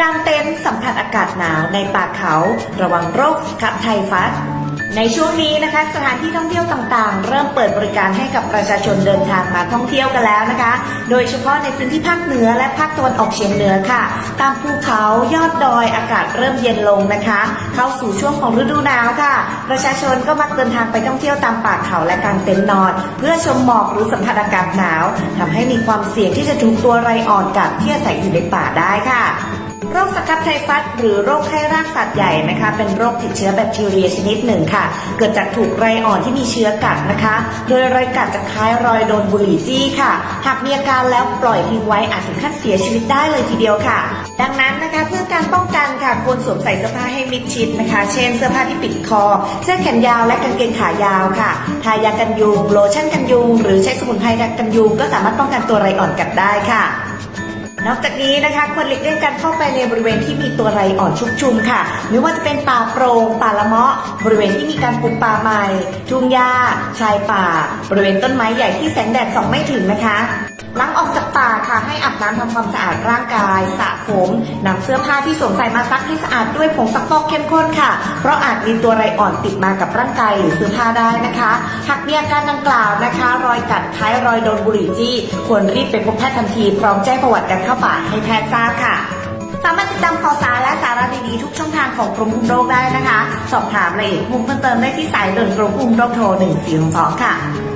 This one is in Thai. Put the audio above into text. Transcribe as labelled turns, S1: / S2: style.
S1: กางเต็นท์สัมผัสอากาศหนาวในป่าเขาระวังโรคคับไทฟัสในช่วงนี้นะคะ สถานที่ท่องเที่ยวต่างๆ เริ่มเปิดบริการให้กับประชาชนเดินทางมาท่องเที่ยวกันแล้วนะคะ โดยเฉพาะในพื้นที่ภาคเหนือและภาคตะวันออกเฉียงเหนือค่ะ ตามภูเขายอดดอยอากาศเริ่มเย็นลงนะคะ เข้าสู่ช่วงของฤดูหนาวค่ะ ประชาชนก็มักเดินทางไปท่องเที่ยวตามป่าเขาและกางเต็นท์นอน เพื่อชมหมอกหรือสัมผัสอากาศหนาวทำให้มีความเสี่ยงที่จะถูกตัวไรอ่อนกัดที่อาศัยอยู่ในป่าได้ค่ะ โรคสครับไทฟัสหรือโรคไข้รากสัตว์ใหญ่นะคะ เป็นโรคติดเชื้อแบคทีเรียชนิดหนึ่งค่ะ เกิดจากถูกไรอ่อนที่มีเชื้อกัดนะคะ โดยไรกัดจะคล้ายรอยโดนบุหรี่จี้ค่ะ หากมีอาการแล้วปล่อยทิ้งไว้อาจถึงขั้นเสียชีวิตได้เลยทีเดียวค่ะ ดังนั้นนะคะเพื่อการป้องกันค่ะควรสวมใส่เสื้อผ้าให้มิดชิดนะคะ เช่น เสื้อผ้าที่ปิดคอ เสื้อแขนยาวและกางเกงขายาวค่ะทายากันยุงโลชั่นกันยุง หรือใช้สมุนไพรกันยุงก็สามารถป้องกันตัวไรอ่อนกัดได้ค่ะ นอกจากนี้นะคะควรหลีกเลี่ยงการเข้าไปในบริเวณที่มีตัวไรอ่อนชุกชุมค่ะ ไม่ว่าจะเป็นป่าโปร่งป่าละเมาะ บริเวณที่มีการปลูกป่าใหม่ ทุ่งหญ้า ชายป่า บริเวณต้นไม้ใหญ่ที่แสงแดดส่องไม่ถึงนะคะหลังออก อาบน้ำทำความสะอาดร่างกายสระผมนำเสื้อผ้าที่สวมใส่มาซักให้สะอาดด้วยผงซักฟอกเข้มข้นค่ะ เพราะอาจมีตัวไรอ่อนติดมากับร่างกายหรือเสื้อผ้าได้นะคะ หากมีอาการดังกล่าวนะคะ รอยกัดคล้ายรอยโดนบุหรี่จี้ ควรรีบไปพบแพทย์ทันทีพร้อมแจ้งประวัติการเข้าป่าให้แพทย์ทราบค่ะสามารถติดตามข่าวสารและสาระดีๆทุกช่องทางของกรมคุมโรคได้นะคะ สอบถามรายละเอียดเพิ่มเติมได้ที่สายด่วนกรมคุมโรคโทร 1422ค่ะ